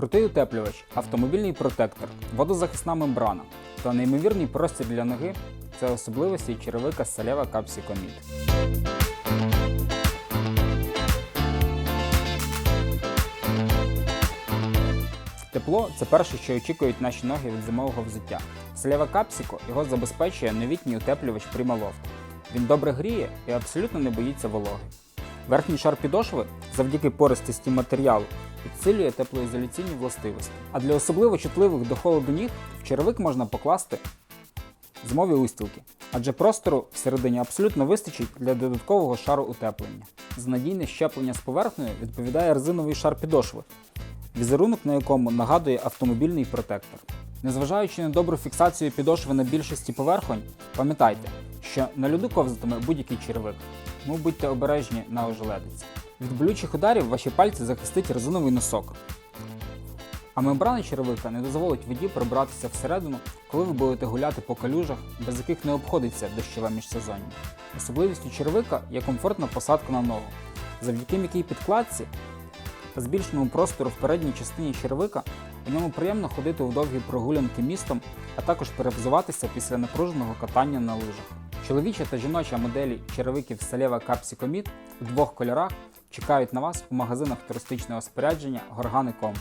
Крутий утеплювач, автомобільний протектор, водозахисна мембрана та неймовірний простір для ноги це особливості черевика Салєва Капсі Коміт. Тепло це перше, що очікують наші ноги від зимового взуття. Салєва Капсіко його забезпечує новітній утеплювач Primaloft. Він добре гріє і абсолютно не боїться вологи. Верхній шар підошви завдяки пористості матеріалу підсилює теплоізоляційні властивості. А для особливо чутливих до холоду ніг в черевик можна покласти зимові устілки, адже простору всередині абсолютно вистачить для додаткового шару утеплення. За надійне щеплення з поверхнею відповідає резиновий шар підошви, візерунок на якому нагадує автомобільний протектор. Незважаючи на добру фіксацію підошви на більшості поверхонь, пам'ятайте, що на льоду ковзатиме будь-який черевик, тому будьте обережні на ожеледиці. Від болючих ударів ваші пальці захистить резиновий носок. А мембрана черевика не дозволить воді пробратися всередину, коли ви будете гуляти по калюжах, без яких не обходиться дощове міжсезоння. Особливістю черевика є комфортна посадка на ногу, завдяки м'якій підкладці та збільшеному простору в передній частині черевика у ньому приємно ходити у довгі прогулянки містом, а також перевзуватися після напруженого катання на лижах. Чоловіча та жіноча моделі черевиків Салєва Капсі Коміт у двох кольорах чекають на вас у магазинах туристичного спорядження Горгани.com.